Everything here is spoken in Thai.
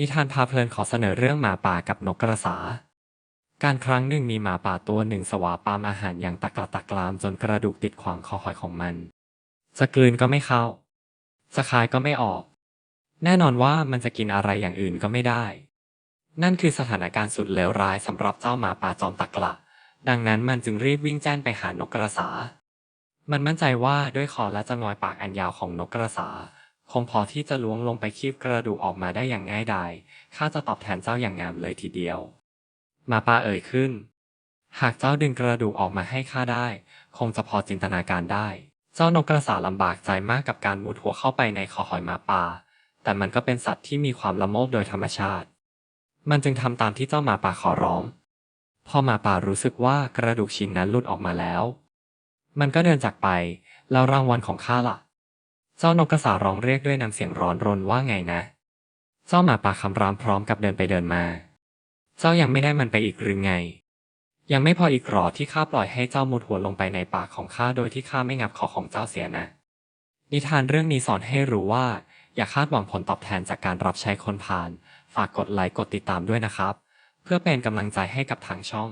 นิทานพาเพลินขอเสนอเรื่องหมาป่ากับนกกระสา การครั้งหนึ่งมีหมาป่าตัวหนึ่งสวาปามอาหารอย่างตะกละตะกรามจนกระดูกติดขวางคอหอยของมัน จะกลืนก็ไม่เข้า จะคายก็ไม่ออก แน่นอนว่ามันจะกินอะไรอย่างอื่นก็ไม่ได้ นั่นคือสถานการณ์สุดเลวร้ายสำหรับเจ้าหมาป่าจอมตะกละ ดังนั้นมันจึงรีบวิ่งแจ้นไปหานกกระสา มันมั่นใจว่าด้วยคอและจงอยปากอันยาวของนกกระสา คงพอที่จะล้วงลงไปคีบกระดูกออกมาได้อย่างง่ายดาย ข้าจะตอบแทนเจ้าอย่างงามเลยทีเดียว มาปาเอ่ยขึ้น หากเจ้าดึงกระดูกออกมาให้ข้าได้ คงจะพอจินตนาการได้ เจ้านกกระสาลำบากใจมากกับการมุดหัวเข้าไปในคอหอยมาปา แต่มันก็เป็นสัตว์ที่มีความละโมบโดยธรรมชาติ มันจึงทำตามที่เจ้ามาปาขอร้อง พอมาปารู้สึกว่ากระดูกชิ้นนั้นหลุดออกมาแล้ว มันก็เดินจากไป แล้วรางวัลของข้าล่ะ เจ้านกกระสาร้องเรียกด้วยน้ำเสียงร้อนรนว่าไงนะ เจ้าหมาป่าคำรามพร้อมกับเดินไปเดินมา เจ้ายังไม่ได้มันไปอีกหรือไง ยังไม่พออีกหรอที่ข้าปล่อยให้เจ้ามุดหัวลงไปในปากของข้าโดยที่ข้าไม่งับคอของเจ้าเสียนะ นิทานเรื่องนี้สอนให้รู้ว่า อย่าคาดหวังผลตอบแทนจากการรับใช้คนผ่าน ฝากกดไลค์กดติดตามด้วยนะครับ เพื่อเป็นกำลังใจให้กับทางช่อง